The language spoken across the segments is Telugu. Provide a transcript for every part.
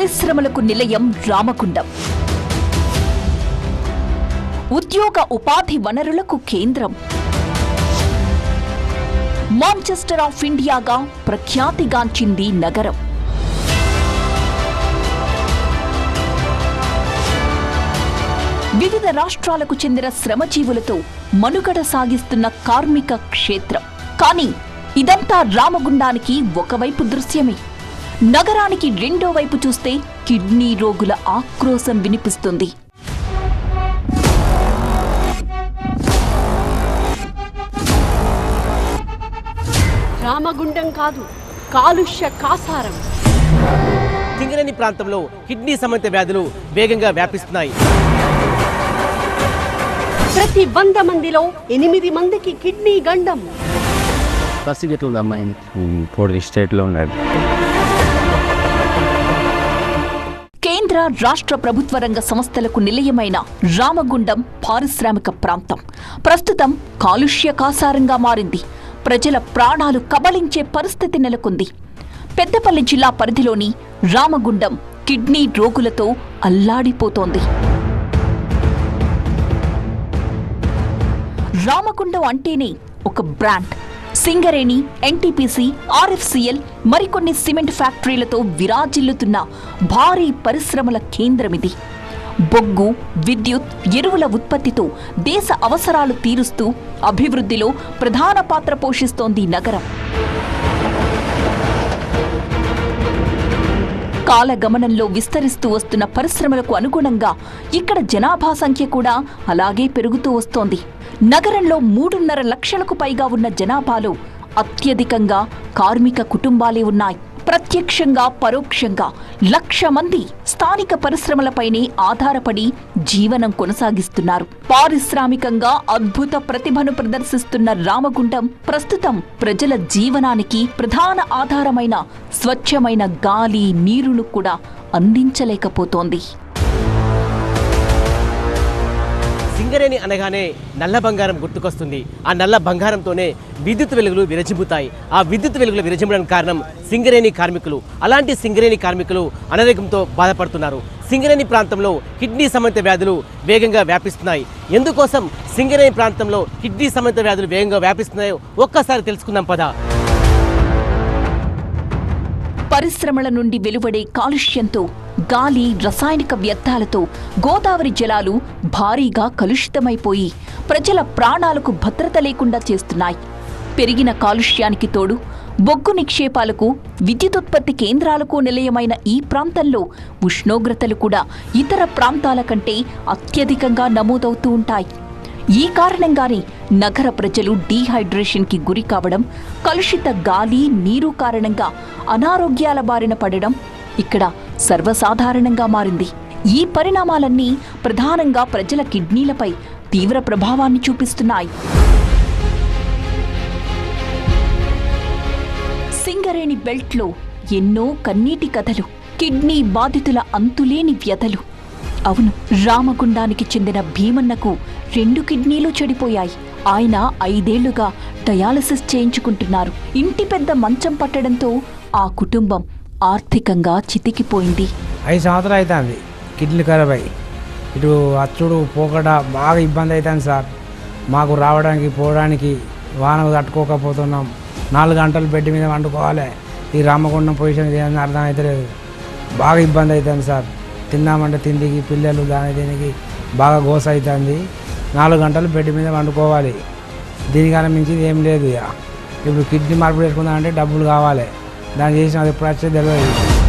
పరిశ్రమలకు నిలయం రామకుండం ఉద్యోగ ఉపాధి వనరులకు కేంద్రం. మాంచెస్టర్ ఆఫ్ ఇండియాగా ప్రఖ్యాతిగాంచింది నగరం. వివిధ రాష్ట్రాలకు చెందిన శ్రమజీవులతో మనుగడ సాగిస్తున్న కార్మిక క్షేత్రం. కానీ ఇదంతా రామగుండానికి ఒకవైపు దృశ్యమే. నగరానికి రెండో వైపు చూస్తే కిడ్నీ రోగుల ఆక్రోశం వినిపిస్తుంది. రామగుండం కాదు కాలుష్య కాసారం. సింగరేణి ప్రాంతంలో కిడ్నీ సంబంధిత వ్యాధులు వేగంగా వ్యాపిస్తున్నాయి. ప్రతి వంద మందిలో ఎనిమిది మందికి కిడ్నీ గండం. పొడి స్టేట్లో ఉన్నది రాష్ట్ర ప్రభుత్వ రంగ సంస్థలకు నిలయమైన రామగుండం పారిశ్రామిక ప్రాంతం. ప్రస్తుతం కాలుష్య కాసారంగా మారింది. ప్రజల ప్రాణాలు కబళించే పరిస్థితి నెలకొంది. పెద్దపల్లి జిల్లా పరిధిలోని రామగుండం కిడ్నీ రోగులతో అల్లాడిపోతోంది. రామగుండం అంటేనే ఒక బ్రాండ్. సింగరేణి ఎన్టీపీసీ ఆర్ఎఫ్సిఎల్ మరికొన్ని సిమెంట్ ఫ్యాక్టరీలతో విరాజిల్లుతున్న భారీ పరిశ్రమల కేంద్రమిది బొగ్గు విద్యుత్ ఎరువుల ఉత్పత్తితో దేశ అవసరాలు తీరుస్తూ అభివృద్ధిలో ప్రధాన పాత్ర పోషిస్తోంది నగరం. కాలగమనంలో విస్తరిస్తూ వస్తున్న పరిశ్రమలకు అనుగుణంగా ఇక్కడ జనాభా సంఖ్య కూడా అలాగే పెరుగుతూ వస్తోంది. నగరంలో మూడున్నర లక్షలకు పైగా ఉన్న జనాభాలో అత్యధికంగా కార్మిక కుటుంబాలే ఉన్నాయి. ప్రత్యక్షంగా పరోక్షంగా లక్ష మంది స్థానిక పరిశ్రమలపైనే ఆధారపడి జీవనం కొనసాగిస్తున్నారు. పారిశ్రామికంగా అద్భుత ప్రతిభను ప్రదర్శిస్తున్న రామగుండం ప్రస్తుతం ప్రజల జీవనానికి ప్రధాన ఆధారమైన స్వచ్ఛమైన గాలి నీరును కూడా అందించలేకపోతోంది. సింగరేణి అనగానే నల్ల బంగారం గుర్తుకొస్తుంది. ఆ నల్ల బంగారంతోనే విద్యుత్ వెలుగులు విరజిమ్ముతాయి. ఆ విద్యుత్ వెలుగులు విరజిమ్మడానికి కారణం సింగరేణి కార్మికులు. అలాంటి సింగరేణి కార్మికులు అనారోగ్యంతో బాధపడుతున్నారు. సింగరేణి ప్రాంతంలో కిడ్నీ సంబంధిత వ్యాధులు వేగంగా వ్యాపిస్తున్నాయి. ఎందుకోసం సింగరేణి ప్రాంతంలో కిడ్నీ సంబంధిత వ్యాధులు వేగంగా వ్యాపిస్తున్నాయో ఒక్కసారి తెలుసుకుందాం పదా. పరిశ్రమల నుండి వెలువడే కాలుష్యంతో గాలి రసాయనిక వ్యర్థాలతో గోదావరి జలాలు భారీగా కలుషితమైపోయి ప్రజల ప్రాణాలకు భద్రత లేకుండా చేస్తున్నాయి. పెరిగిన కాలుష్యానికి తోడు బొగ్గు నిక్షేపాలకు విద్యుదుత్పత్తి కేంద్రాలకు నిలయమైన ఈ ప్రాంతంలో ఉష్ణోగ్రతలు కూడా ఇతర ప్రాంతాల కంటే అత్యధికంగా నమోదవుతూ ఉంటాయి. ఈ కారణంగానే నగర ప్రజలు డీహైడ్రేషన్కి గురి కావడం కలుషిత గాలి నీరు కారణంగా అనారోగ్యాల బారిన పడడం ఇక్కడ సర్వసాధారణంగా మారింది. ఈ పరిణామాలన్నీ ప్రధానంగా ప్రజల కిడ్నీలపై తీవ్ర ప్రభావాన్ని చూపిస్తున్నాయి. సింగరేణి బెల్ట్లో ఎన్నో కన్నీటి కథలు కిడ్నీ బాధితుల అంతులేని వ్యధలు. అవును రామగుండానికి చెందిన భీమన్నకు రెండు కిడ్నీలు చెడిపోయాయి. ఆయన ఐదేళ్ళుగా డయాలసిస్ చేయించుకుంటున్నారు. ఇంటి పెద్ద మంచం పట్టడంతో ఆ కుటుంబం ఆర్థికంగా చితికిపోయింది. ఐదు సంవత్సరాలు అవుతుంది కిడ్నీ ఖరాబ్ అయ్యి. ఇటు అచ్చుడు పోకడ బాగా ఇబ్బంది అవుతుంది సార్. మాకు రావడానికి పోవడానికి వాన తట్టుకోకపోతున్నాం. నాలుగు గంటలు బెడ్ మీద వండుకోవాలి. ఈ రామగుండం పొజిషన్ ఏమని అర్థం అవుతలేదు బాగా ఇబ్బంది అవుతుంది సార్. తిందామంటే తిండికి పిల్లలు దాని దీనికి బాగా గోస అవుతుంది నాలుగు గంటలు బెడ్ మీద వండుకోవాలి. దీనికన్నా మించింది ఏం లేదు ఇక. ఇప్పుడు కిడ్నీ మార్పు చేసుకుందామంటే డబ్బులు కావాలి. దాన్ని చేసిన అది ఎప్పుడు వచ్చేది తెలియదు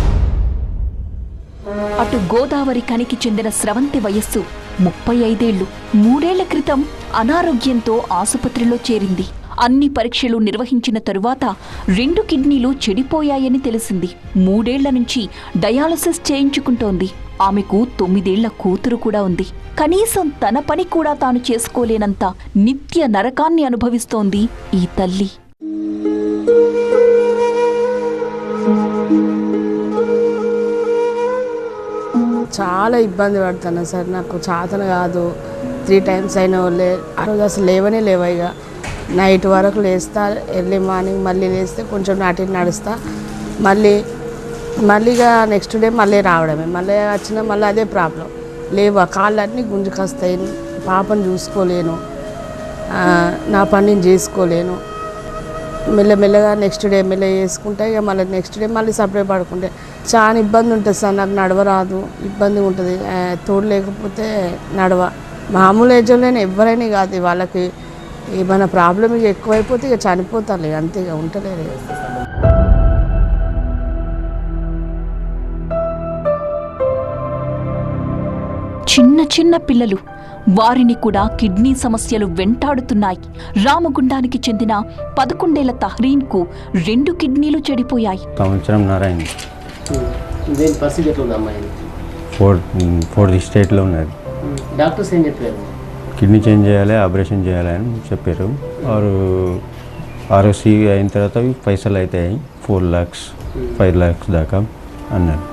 అటు గోదావరి కనికి చెందిన స్రవంతి వయస్సు ముప్పై ఐదేళ్ళు మూడేళ్ళ క్రితం అనారోగ్యంతో ఆసుపత్రిలో చేరింది. అన్ని పరీక్షలు నిర్వహించిన తరువాత రెండు కిడ్నీలు చెడిపోయాయని తెలిసింది. మూడేళ్ళ నుంచి డయాలసిస్ చేయించుకుంటోంది. ఆమెకు తొమ్మిదేళ్ళ కూతురు కూడా ఉంది. కనీసం తన పని కూడా తాను చేసుకోలేనంత నిత్య నరకాన్ని అనుభవిస్తోంది ఈ తల్లి. చాలా ఇబ్బంది పడుతున్నా సార్. నాకు చాతన కాదు. త్రీ టైమ్స్ అయినా లే ఆ రోజు అసలు లేవనే లేవ ఇక నైట్ వరకు లేస్తా ఎర్లీ మార్నింగ్ మళ్ళీ లేస్తే కొంచెం నాటి నడుస్తా. మళ్ళీ మళ్ళీగా నెక్స్ట్ డే మళ్ళీ రావడమే. మళ్ళీ వచ్చినా మళ్ళీ అదే ప్రాబ్లం. లేవా కాళ్ళన్నీ గుంజుకొస్తాయి. పాపను చూసుకోలేను. నా పని నేను చేసుకోలేను. మెల్లమెల్లగా నెక్స్ట్ డే ఎమ్మెల్యే చేసుకుంటే ఇక మళ్ళీ నెక్స్ట్ డే మళ్ళీ సపరేట్ పడుకుంటే. చాలా ఇబ్బంది ఉంటుంది సార్ నాకు నడవరాదు ఇబ్బంది ఉంటుంది. తోడు లేకపోతే నడవ. మామూలు ఏజ్లోనే ఎవరైనా కాదు వాళ్ళకి ఏమైనా ప్రాబ్లం ఇక ఎక్కువైపోతే ఇక చనిపోతారు అంతే ఇక ఉంటలేదు ఇక. చిన్న చిన్న పిల్లలు వారిని కూడా కిడ్నీ సమస్యలు వెంటాడుతున్నాయి. రామగుండానికి చెందిన పదకొండేళ్ళ తహ్రీన్కు రెండు కిడ్నీలు చెడిపోయాయి. సంవత్సరం ఫోర్త్ ఫోర్త్ స్టేట్లో ఉన్నది. డాక్టర్స్ ఏం చెప్పారు? కిడ్నీ చేంజ్ చేయాలి ఆపరేషన్ చేయాలి అని చెప్పారు. వారు ఆర్ఓసి అయిన తర్వాత పైసలు అవుతాయి. ఫోర్ ల్యాక్స్ ఫైవ్ ల్యాక్స్ దాకా అన్నారు.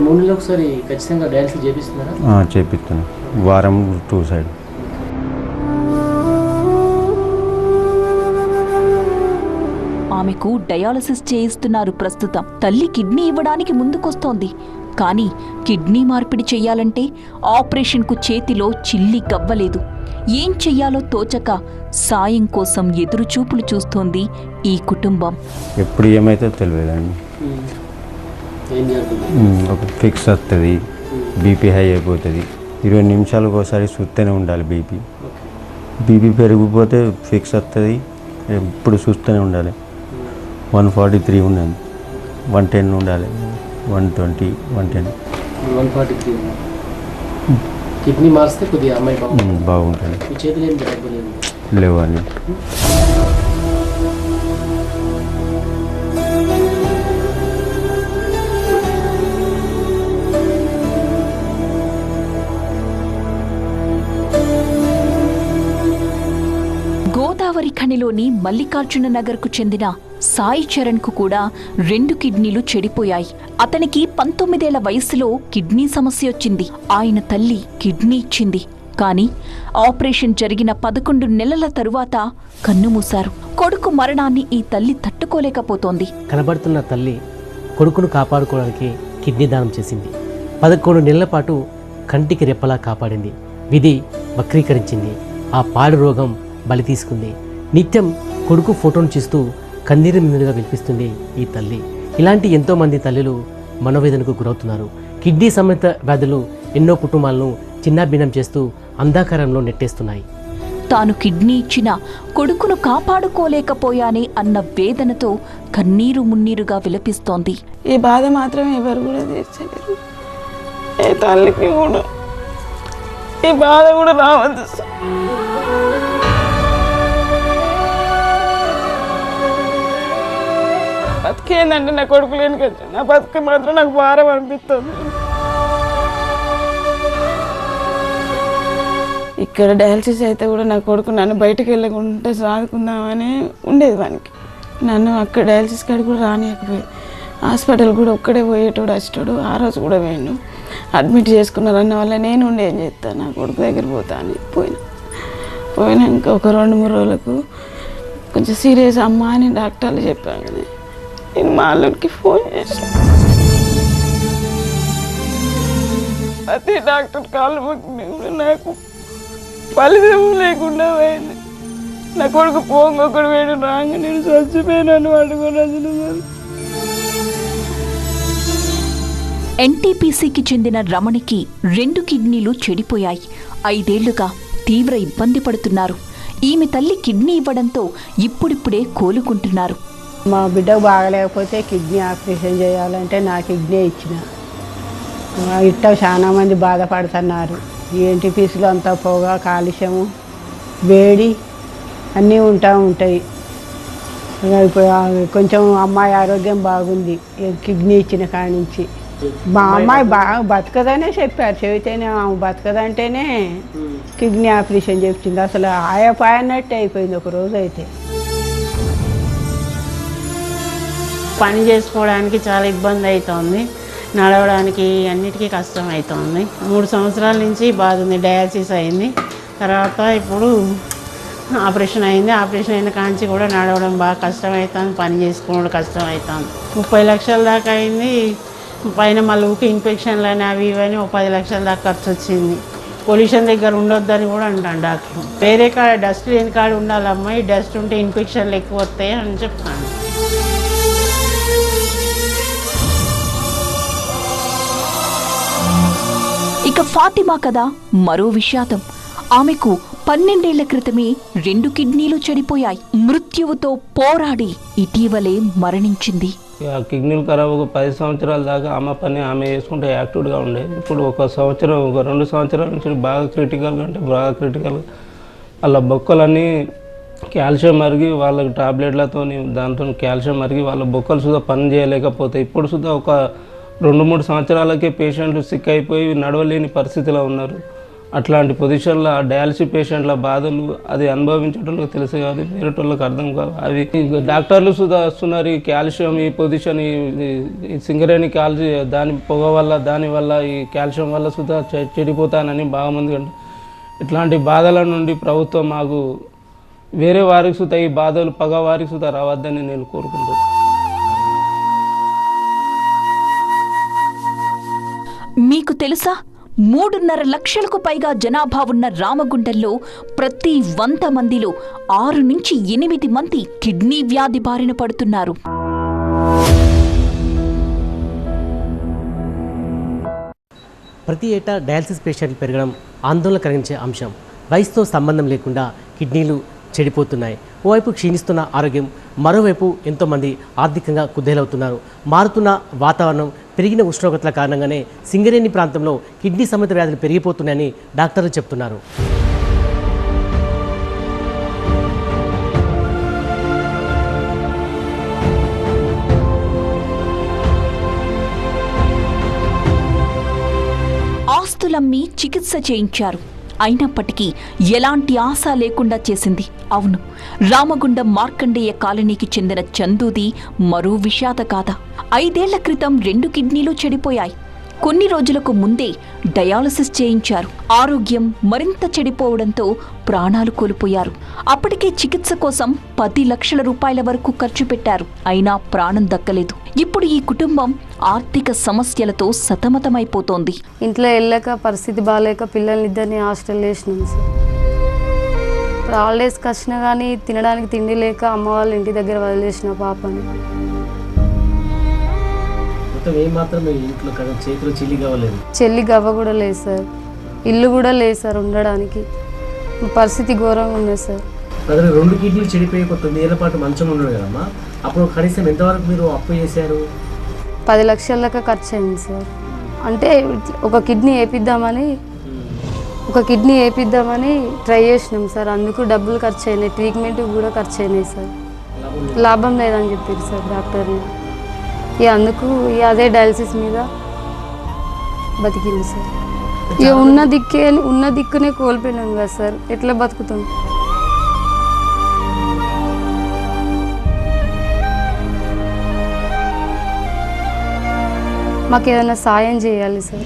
మూడు ఒకసారి ఖచ్చితంగా డయాలసిస్ చేపిస్తున్నారా? ఆ, చేపిస్తున్నాను వారం టూ సైడ్. ఆమెకు డయాలసిస్ చేయిస్తున్నారు ప్రస్తుతం. తల్లి కిడ్నీ ఇవ్వడానికి ముందుకొస్తోంది. కానీ కిడ్నీ మార్పిడి చెయ్యాలంటే ఆపరేషన్కు చేతిలో చిల్లి గవ్వలేదు. ఏం చెయ్యాలో తోచక సాయం కోసం ఎదురుచూపులు చూస్తోంది ఈ కుటుంబం. ఎప్పుడు ఏమైతే తెలియదండి. ఒక ఫిక్స్ వస్తుంది బీపీ హై అయిపోతుంది. ఇరవై నిమిషాలకు ఒకసారి చూస్తూనే ఉండాలి బీపీ. బీపీ పెరిగిపోతే ఫిక్స్ వస్తుంది ఎప్పుడు చూస్తూనే ఉండాలి. వన్ ఫార్టీ త్రీ ఉన్నది వన్ టెన్ ఉండాలి. One twenty one ten. One forty three kidney మార్చితే కొద్దిగా అమ్మాయి బాగుంటుంది. లేవు అని గోదావరి మల్లికార్జున నగర్కు చెందిన సాయి చరణ్కు కూడా రెండు కిడ్నీలు చెడిపోయాయి. అతనికి పంతొమ్మిదేళ్ళ వయసులో కిడ్నీ సమస్య వచ్చింది. ఆయన తల్లి కిడ్నీ ఇచ్చింది. కానీ ఆపరేషన్ జరిగిన పదకొండు నెలల తరువాత కన్నుమూశారు కొడుకు మరణాన్ని ఈ తల్లి తట్టుకోలేకపోతోంది. కనబడుతున్న తల్లి కొడుకును కాపాడుకోవడానికి కిడ్నీ దానం చేసింది. పదకొండు నెలల పాటు కంటికి రెప్పలా కాపాడింది. విధి వక్రీకరించింది. ఆ పాడు రోగం బలి తీసుకుంది. నిత్యం కొడుకు ఫోటోను చూస్తూ కన్నీరు మీదుగా వినిపిస్తుంది ఈ తల్లి. ఇలాంటి ఎంతో మంది తల్లులు మనోవేదనకు గురవుతున్నారు. కిడ్నీ సమేత వ్యాధులు ఎన్నో కుటుంబాలను చిన్నాభిన్నం చేస్తూ అంధాకారంలో నెట్టేస్తున్నాయి. తాను కిడ్నీ ఇచ్చిన కొడుకును కాపాడుకోలేకపోయానే అన్న వేదనతో కన్నీరు మున్నీరుగా విలపిస్తోంది. ఈ బాధ మాత్రం ఎవరు కూడా తీర్చలేరు. ఏ తల్లికి కూడా. ఈ బాధ కూడా రావద్దు ఏంటంటే బతికేందంటే నా కొడుకు లేని కదా నా బతుకు మాత్రం నాకు భారం అనిపిస్తుంది. ఇక్కడ డయాలసిస్ అయితే కూడా నా కొడుకు నన్ను బయటకు వెళ్ళకుండా సాదుకుందామని ఉండేది వానికి. నన్ను అక్కడ డయాలసిస్ కాడికి కూడా రానియకపోయేది హాస్పిటల్ కూడా ఒక్కడే పోయేటోడు వచ్చేటోడు ఆ రోజు కూడా పోయాను అడ్మిట్ చేసుకున్నారన్న వల్ల నేను ఉండి ఏం చేస్తాను నా కొడుకు దగ్గర పోతా అని పోయినా. పోయినాక ఒక రెండు మూడు రోజులకు కొంచెం సీరియస్ అమ్మ అని డాక్టర్లు చెప్పాను నేను మా అల్లుడికి ఫోన్ చేశాను. అదే డాక్టర్ కాళ్ళు మొక్కినా కూడా నాకు ఫలితం లేకుండా పోయింది. నా కొడుకు పోంగొకడు వేడు రాగా నేను చచ్చిపోయినాను వాడు అసలు ఎన్టీపీసీకి చెందిన రమణికి రెండు కిడ్నీలు చెడిపోయాయి. ఐదేళ్ళుగా తీవ్ర ఇబ్బంది పడుతున్నారు. ఈమె తల్లి కిడ్నీ ఇవ్వడంతో ఇప్పుడిప్పుడే కోలుకుంటున్నారు. మా బిడ్డకు బాగలేకపోతే కిడ్నీ ఆపరేషన్ చేయాలంటే నా కిడ్నీ ఇచ్చిన. ఇట్ట చాలా మంది బాధపడుతున్నారు. ఏంటి పీసులు అంతా పొగ కాలుష్యము వేడి అన్నీ ఉంటా ఉంటాయి. ఇప్పుడు కొంచెం అమ్మాయి ఆరోగ్యం బాగుంది. కిడ్నీ ఇచ్చిన కాడి నుంచి. మా అమ్మాయి బాగా బతకదనే చెప్పారు. చెబితేనే ఆమె బతకదంటేనే కిడ్నీ ఆపరేషన్ చెప్పింది. అసలు ఆయాపాయన్నట్టే అయిపోయింది ఒక రోజు అయితే పని చేసుకోవడానికి చాలా ఇబ్బంది అవుతుంది నడవడానికి అన్నిటికీ కష్టం అవుతుంది మూడు సంవత్సరాల నుంచి బాధ ఉంది. డయాలసిస్ అయింది. తర్వాత ఇప్పుడు ఆపరేషన్ అయింది. ఆపరేషన్ అయిన కాంచి కూడా నడవడం బాగా కష్టం అవుతుంది పని చేసుకోవడం కష్టం అవుతుంది ముప్పై లక్షల దాకా అయింది. పైన మళ్ళీ ఊకే ఇన్ఫెక్షన్లు అని అవి ఇవని ఒక పది లక్షల దాకా ఖర్చు వచ్చింది. పొల్యూషన్ దగ్గర ఉండొద్దని కూడా అంటాను డాక్టర్. వేరే కాడ డస్ట్ లేని కాడ ఉండాలమ్మా. ఈ డస్ట్ ఉంటే ఇన్ఫెక్షన్లు ఎక్కువ వస్తాయి అని చెప్తాను. ఇక ఫాతిమా కదా మరో విషాదం. ఆమెకు పన్నెండేళ్ళ క్రితమే రెండు కిడ్నీలు చెడిపోయాయి. మృత్యువుతో పోరాడి ఇటీవలే మరణించింది. కిడ్నీలు ఖరాబ్ ఒక పది సంవత్సరాల దాకా ఆమె పని ఆమె చేసుకుంటే యాక్టివ్గా ఉండే. ఇప్పుడు ఒక సంవత్సరం ఒక రెండు సంవత్సరాల నుంచి బాగా క్రిటికల్గా అంటే బాగా క్రిటికల్. వాళ్ళ బొక్కలన్నీ కాల్షియం మరిగి వాళ్ళకి టాబ్లెట్లతో దాంతో కాల్షియం మరిగి వాళ్ళ బొక్కలు సుధా పని చేయలేకపోతే ఇప్పుడు సుధా ఒక రెండు మూడు సంవత్సరాలకే పేషెంట్లు సిక్ అయిపోయి నడవలేని పరిస్థితిలో ఉన్నారు. అట్లాంటి పొజిషన్లో ఆ డయాలసిస్ పేషెంట్ల బాధలు అది అనుభవించేటోళ్ళకి తెలుసు కాదు వేరేటోళ్ళకి అర్థం కాదు అవి డాక్టర్లు సుధా వస్తున్నారు ఈ కాల్షియం ఈ పొజిషన్ ఈ సింగరేణి కాల్చి దాని పొగ వల్ల దాని వల్ల ఈ కాల్షియం వల్ల సుధా చె- చెడిపోతానని బాగా మంది ఇట్లాంటి బాధల నుండి ప్రభుత్వం మాకు వేరే వారికి సుత ఈ బాధలు పగ వారికి సుత రావద్దని నేను కోరుకుంటున్నాను. మీకు తెలుసా? మూడున్నర లక్షలకు పైగా జనాభా ఉన్న రామగుండంలో ప్రతి వంద మందిలో ఆరు నుంచి ఎనిమిది మంది కిడ్నీ వ్యాధి బారిన పడుతున్నారు. ప్రతి ఏటా డయాలసిస్ పేషెంట్లు పెరగడం ఆందోళన కలిగించే అంశం. వయసుతో సంబంధం లేకుండా కిడ్నీలు చెడిపోతున్నాయి. ఓవైపు క్షీణిస్తున్న ఆరోగ్యం మరోవైపు ఎంతోమంది ఆర్థికంగా కుదేలవుతున్నారు. మారుతున్న వాతావరణం పెరిగిన ఉష్ణోగ్రతల కారణంగానే సింగరేణి ప్రాంతంలో కిడ్నీ సంబంధిత వ్యాధులు పెరిగిపోతున్నాయని డాక్టర్లు చెప్తున్నారు. ఆస్తులమ్మి చికిత్స చేయించారు. అయినప్పటికీ ఎలాంటి ఆశ లేకుండా చేసింది. అవును రామగుండం మార్కండేయ కాలనీకి చెందిన చందుది మరో విషాద కాదా ఐదేళ్ళ క్రితం రెండు కిడ్నీలు చెడిపోయాయి. కొన్ని రోజులకు ముందే డయాలసిస్ చేయించారు. ఆరోగ్యం మరింత చెడిపోవడంతో ప్రాణాలు కోల్పోయారు. అప్పటికే చికిత్స కోసం పది లక్షల రూపాయల వరకు ఖర్చు పెట్టారు. అయినా ప్రాణం దక్కలేదు. ఇప్పుడు ఈ కుటుంబం ఆర్థిక సమస్యలతో సతమతమైపోతోంది. ఇంట్లో వెళ్ళాక పరిస్థితి బాగాలేక పిల్లలిద్దరిని హాస్టల్ వేసినాం సార్. ఇప్పుడు హాలిడేస్కి వచ్చినా కానీ తినడానికి తిండి లేక అమ్మ వాళ్ళ ఇంటి దగ్గర వదిలేసిన పాపని. మొత్తం ఏం మాత్రం ఇంట్లో చేతిలో చిల్లి కావలేదు చెల్లి గవ్వ కూడా లేదు సార్. ఇల్లు కూడా లేదు సార్ ఉండడానికి. పరిస్థితి ఘోరంగా ఉంది సార్. ప్రజలు రెండు కిడ్నీలు చెడిపోయి తొమ్మిది ఏళ్ళ పాటు మంచం ఉండడు కదమ్మా. అప్పుడు కనీసం ఎంతవరకు మీరు అప్పు చేశారు? పది లక్షల దాకా ఖర్చు అయింది సార్. అంటే ఒక కిడ్నీ వేపిద్దామని ఒక కిడ్నీ వేపిద్దామని ట్రై చేసినాం సార్. అందుకు డబ్బులు ఖర్చు అయినాయి ట్రీట్మెంట్ కూడా ఖర్చు అయినాయి సార్. లాభం లేదని చెప్పారు సార్ డాక్టర్ని ఇక అందుకు ఇక అదే డయాలసిస్ మీద బతికింది సార్. ఇక ఉన్న దిక్కే ఉన్న దిక్కునే కోల్పోయినాం కదా సార్. ఎట్లా బతుకుతాం? మాకు ఏదైనా సాయం చేయాలి సార్.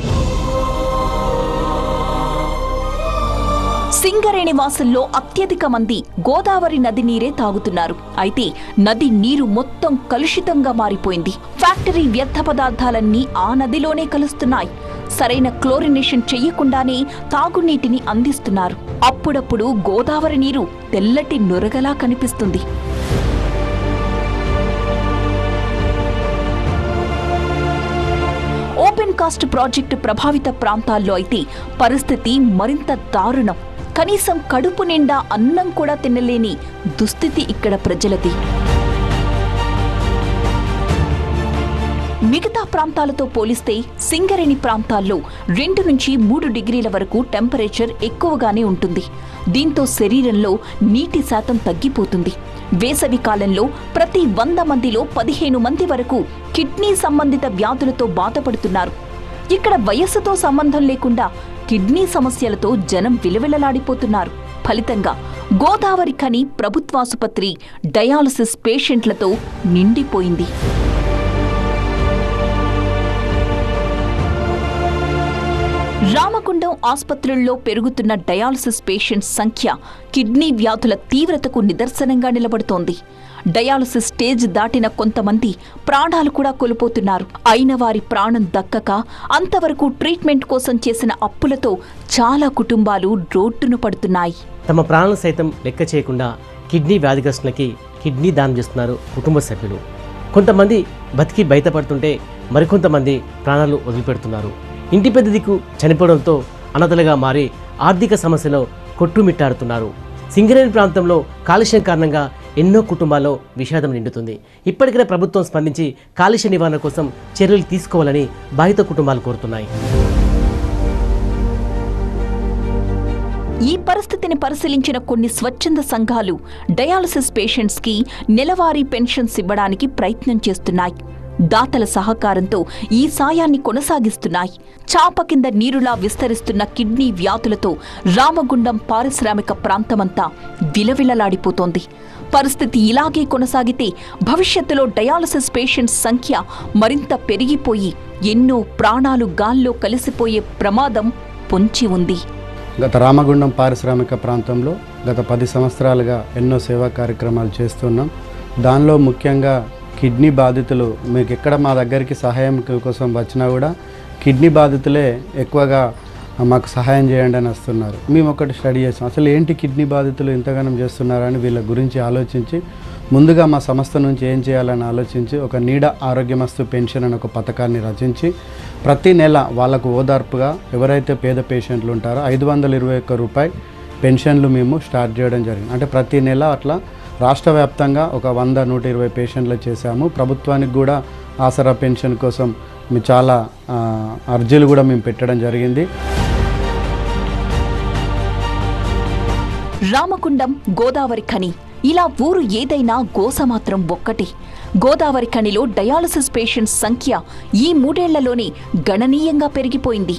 సింగరేణి వాసుల్లో అత్యధిక మంది గోదావరి నది నీరే తాగుతున్నారు. అయితే నది నీరు మొత్తం కలుషితంగా మారిపోయింది. ఫ్యాక్టరీ వ్యర్థ పదార్థాలన్నీ ఆ నదిలోనే కలుస్తున్నాయి. సరైన క్లోరినేషన్ చెయ్యకుండానే తాగునీటిని అందిస్తున్నారు. అప్పుడప్పుడు గోదావరి నీరు తెల్లటి నురగలా కనిపిస్తుంది. ఓపెన్ కాస్ట్ ప్రాజెక్టు ప్రభావిత ప్రాంతాల్లో అయితే పరిస్థితి మరింత దారుణం. కనీసం కడుపు నిండా అన్నం కూడా తినలేని దుస్థితి ఇక్కడ ప్రజలది. మిగతా ప్రాంతాలతో పోలిస్తే సింగరేణి ప్రాంతాల్లో రెండు నుంచి మూడు డిగ్రీల వరకు టెంపరేచర్ ఎక్కువగానే ఉంటుంది. దీంతో శరీరంలో నీటి శాతం తగ్గిపోతుంది. వేసవి కాలంలో ప్రతి వంద మందిలో పదిహేను మంది వరకు కిడ్నీ సంబంధిత వ్యాధులతో బాధపడుతున్నారు. ఇక్కడ వయస్సుతో సంబంధం లేకుండా కిడ్నీ సమస్యలతో జనం విలవిలలాడిపోతున్నారు. ఫలితంగా గోదావరి ఖని ప్రభుత్వాసుపత్రి డయాలసిస్ పేషెంట్లతో నిండిపోయింది. రామకుండం ఆసుపత్రుల్లో పెరుగుతున్న డయాలసిస్ పేషెంట్స్ సంఖ్య కిడ్నీ వ్యాధుల తీవ్రతకు నిదర్శనంగా నిలబడుతోంది. డయాలసిస్ స్టేజ్ దాటిన కొంతమంది ప్రాణాలు కూడా కోల్పోతున్నారు. అయిన వారి ప్రాణం దక్కక అంతవరకు ట్రీట్మెంట్ కోసం చేసిన అప్పులతో చాలా కుటుంబాలు రోడ్డున పడుతున్నాయి. తమ ప్రాణాలు సైతం లెక్క చేయకుండా కిడ్నీ వ్యాధిగ్రస్తులకి కిడ్నీ దానం చేస్తున్నారు కుటుంబ సభ్యులు. కొంతమంది బతికి బయటపడుతుంటే మరికొంతమంది ప్రాణాలు వదిలిపెడుతున్నారు. ఇంటి పెద్ద దిక్కు చనిపోవడంతో అనతలుగా మారి ఆర్థిక సమస్యలో కొట్టుమిట్టాడుతున్నారు. సింగరేణి ప్రాంతంలో కాలుష్యం కారణంగా ఎన్నో కుటుంబాల్లో విషాదం నిండుతుంది. ఇప్పటికైనా ప్రభుత్వం స్పందించి కాలుష్య నివారణ కోసం చర్యలు తీసుకోవాలని బాధిత కుటుంబాలు కోరుతున్నాయి. ఈ పరిస్థితిని పరిశీలించిన కొన్ని స్వచ్ఛంద సంఘాలు డయాలసిస్ పేషెంట్స్కి నెలవారీ పెన్షన్స్ ఇవ్వడానికి ప్రయత్నం చేస్తున్నాయి. దాతల సహకారంతో ఈ సాయాన్ని కొనసాగిస్తున్నాయి. చాప కింద నీరులా విస్తరిస్తున్న కిడ్నీ వ్యాధులతో రామగుండం పారిశ్రామిక ప్రాంతమంతా విలవిలలాడిపోతోంది. పరిస్థితి ఇలాగే కొనసాగితే భవిష్యత్తులో డయాలసిస్ పేషెంట్స్ సంఖ్య మరింత పెరిగిపోయి ఎన్నో ప్రాణాలు గాల్లో కలిసిపోయే ప్రమాదం పొంచి ఉంది. గత రామగుండం పారిశ్రామిక ప్రాంతంలో గత పది సంవత్సరాలుగా ఎన్నో సేవా కార్యక్రమాలు చేస్తున్నాం. దానిలో ముఖ్యంగా కిడ్నీ బాధితులు మీకు ఎక్కడ మా దగ్గరికి సహాయం కోసం వచ్చినా కూడా కిడ్నీ బాధితులే ఎక్కువగా మాకు సహాయం చేయండి అని వస్తున్నారు. మేము ఒకటి స్టడీ చేసాం. అసలు ఏంటి కిడ్నీ బాధితులు ఇంతగానం చేస్తున్నారని వీళ్ళ గురించి ఆలోచించి ముందుగా మా సంస్థ నుంచి ఏం చేయాలని ఆలోచించి ఒక నీడ ఆరోగ్యమస్తు పెన్షన్ అని ఒక పథకాన్ని రచించి ప్రతి నెల వాళ్ళకు ఓదార్పుగా ఎవరైతే పేద పేషెంట్లు ఉంటారో ఐదు వందల ఇరవై ఒక్క రూపాయి పెన్షన్లు మేము స్టార్ట్ చేయడం జరిగింది. అంటే ప్రతి నెల అట్లా రాష్ట్ర వ్యాప్తంగా ఒక వంద నూట ఇరవై పేషెంట్లు చేశాము. ప్రభుత్వానికి కూడా ఆసరా పెన్షన్ కోసం మేము చాలా అర్జీలు కూడా మేము పెట్టడం జరిగింది. రామకుండం గోదావరి ఖని. ఇలా ఊరు ఏదైనా గోస మాత్రం ఒక్కటి. గోదావరి ఖనిలో డయాలసిస్ పేషెంట్స్ సంఖ్య ఈ మూడేళ్ళలోనే గణనీయంగా పెరిగిపోయింది.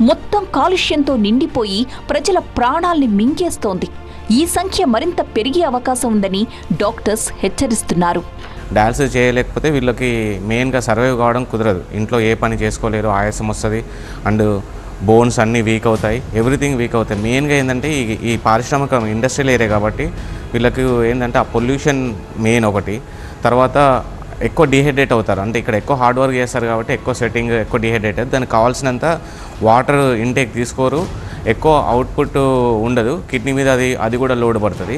మొత్తం కాలుష్యంతో నిండిపోయి ప్రజల ప్రాణాల్ని మింగేస్తోంది. ఈ సంఖ్య మరింత పెరిగే అవకాశం ఉందని డాక్టర్స్ హెచ్చరిస్తున్నారు. డయాలసిస్ చేయలేకపోతే వీళ్ళకి మెయిన్గా సర్వైవ్ కావడం కుదరదు. ఇంట్లో ఏ పని చేసుకోలేరు ఆయాసం వస్తుంది. అండ్ బోన్స్ అన్నీ వీక్ అవుతాయి. ఎవ్రీథింగ్ వీక్ అవుతాయి. మెయిన్గా ఏంటంటే ఈ ఈ పారిశ్రామిక ఇండస్ట్రియల్ ఏరియా కాబట్టి వీళ్ళకి ఏంటంటే ఆ పొల్యూషన్ మెయిన్ ఒకటి. తర్వాత ఎక్కువ డిహైడ్రేట్ అవుతారు. అంటే ఇక్కడ ఎక్కువ హార్డ్ వర్క్ చేస్తారు కాబట్టి ఎక్కువ సెట్టింగ్ ఎక్కువ డిహైడ్రేట్ అవుతుంది దానికి కావాల్సినంత వాటర్ ఇంటేక్ తీసుకోరు. ఎక్కువ అవుట్పుట్ ఉండదు. కిడ్నీ మీద అది అది కూడా లోడ్ పడుతుంది.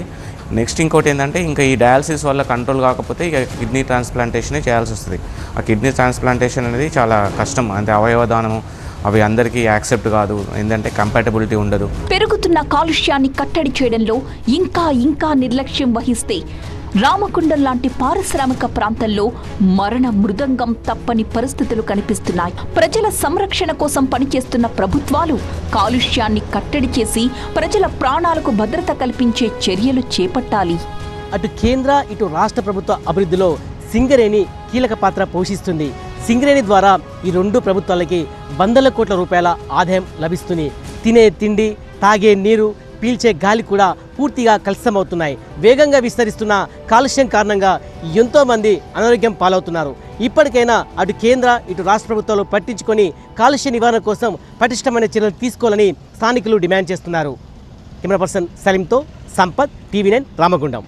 నెక్స్ట్ ఇంకోటి ఏంటంటే ఇంకా ఈ డయాలసిస్ వల్ల కంట్రోల్ కాకపోతే ఇక కిడ్నీ ట్రాన్స్ప్లాంటేషనే చేయాల్సి వస్తుంది. ఆ కిడ్నీ ట్రాన్స్ప్లాంటేషన్ అనేది చాలా కష్టం. అంటే అవయవదానము అవి అందరికీ యాక్సెప్ట్ కాదు. ఏంటంటే కంపాటబిలిటీ ఉండదు. పెరుగుతున్న కాలుష్యాన్ని కట్టడి చేయడంలో ఇంకా ఇంకా నిర్లక్ష్యం వహిస్తే రామకుండం లాంటి పారిశ్రామిక ప్రాంతంలో మరణ మృదంగం తప్పని పరిస్థితులు కనిపిస్తున్నాయి. ప్రజల సంరక్షణ కోసం పనిచేస్తున్న ప్రభుత్వాలు కాలుష్యాన్ని కట్టడి చేసి ప్రజల ప్రాణాలకు భద్రత కల్పించే చర్యలు చేపట్టాలి. అటు కేంద్ర ఇటు రాష్ట్ర ప్రభుత్వ అభివృద్ధిలో సింగరేణి కీలక పాత్ర పోషిస్తుంది. సింగరేణి ద్వారా ఈ రెండు ప్రభుత్వాలకి వందల కోట్ల రూపాయల ఆదాయం లభిస్తుంది. తినే తిండి తాగే నీరు పీల్చే గాలి కూడా పూర్తిగా కలుషితమవుతున్నాయి. వేగంగా విస్తరిస్తున్న కాలుష్యం కారణంగా ఎంతోమంది అనారోగ్యం పాలవుతున్నారు. ఇప్పటికైనా అటు కేంద్ర ఇటు రాష్ట్ర ప్రభుత్వాలు పట్టించుకొని కాలుష్య నివారణ కోసం పటిష్టమైన చర్యలు తీసుకోవాలని స్థానికులు డిమాండ్ చేస్తున్నారు. కెమెరా పర్సన్ సలీంతో సంపత్ టీవీ నైన్ రామగుండం.